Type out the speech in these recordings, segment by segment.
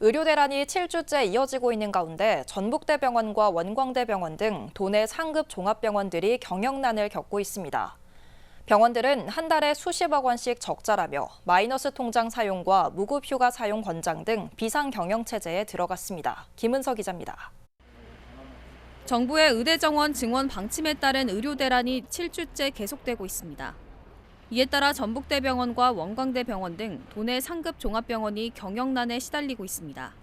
의료 대란이 7주째 이어지고 있는 가운데 전북대병원과 원광대병원 등 도내 상급 종합병원들이 경영난을 겪고 있습니다. 병원들은 한 달에 수십억 원씩 적자라며 마이너스 통장 사용과 무급 휴가 사용 권장 등 비상 경영 체제에 들어갔습니다. 김은서 기자입니다. 정부의 의대 정원 증원 방침에 따른 의료 대란이 7주째 계속되고 있습니다. 이에 따라 전북대병원과 원광대병원 등 도내 상급 종합병원이 경영난에 시달리고 있습니다.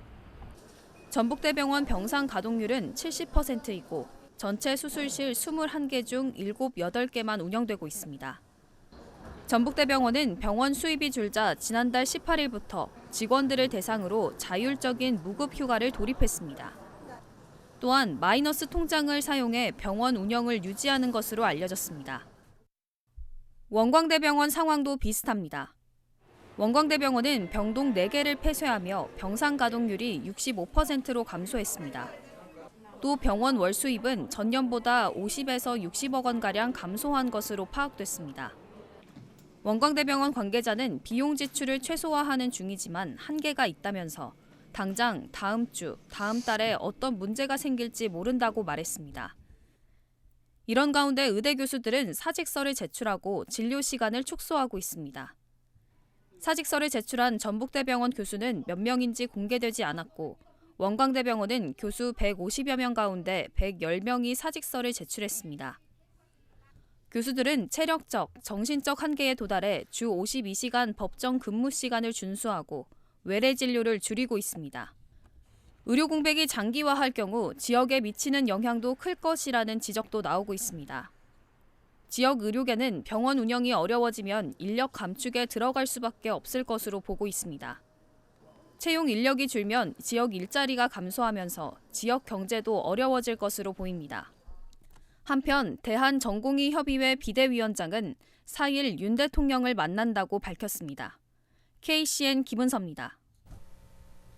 전북대병원 병상 가동률은 70%이고 전체 수술실 21개 중 7, 8개만 운영되고 있습니다. 전북대병원은 병원 수입이 줄자 지난달 18일부터 직원들을 대상으로 자율적인 무급 휴가를 돌입했습니다. 또한 마이너스 통장을 사용해 병원 운영을 유지하는 것으로 알려졌습니다. 원광대병원 상황도 비슷합니다. 원광대병원은 병동 4개를 폐쇄하며 병상 가동률이 65%로 감소했습니다. 또 병원 월 수입은 전년보다 50에서 60억 원가량 감소한 것으로 파악됐습니다. 원광대병원 관계자는 비용 지출을 최소화하는 중이지만 한계가 있다면서 당장 다음 주, 다음 달에 어떤 문제가 생길지 모른다고 말했습니다. 이런 가운데 의대 교수들은 사직서를 제출하고 진료 시간을 축소하고 있습니다. 사직서를 제출한 전북대병원 교수는 몇 명인지 공개되지 않았고 원광대병원은 교수 150여 명 가운데 110명이 사직서를 제출했습니다. 교수들은 체력적, 정신적 한계에 도달해 주 52시간 법정 근무 시간을 준수하고 외래 진료를 줄이고 있습니다. 의료 공백이 장기화할 경우 지역에 미치는 영향도 클 것이라는 지적도 나오고 있습니다. 지역 의료계는 병원 운영이 어려워지면 인력 감축에 들어갈 수밖에 없을 것으로 보고 있습니다. 채용 인력이 줄면 지역 일자리가 감소하면서 지역 경제도 어려워질 것으로 보입니다. 한편 대한전공의협의회 비대위원장은 4일 윤 대통령을 만난다고 밝혔습니다. KCN 김은서입니다.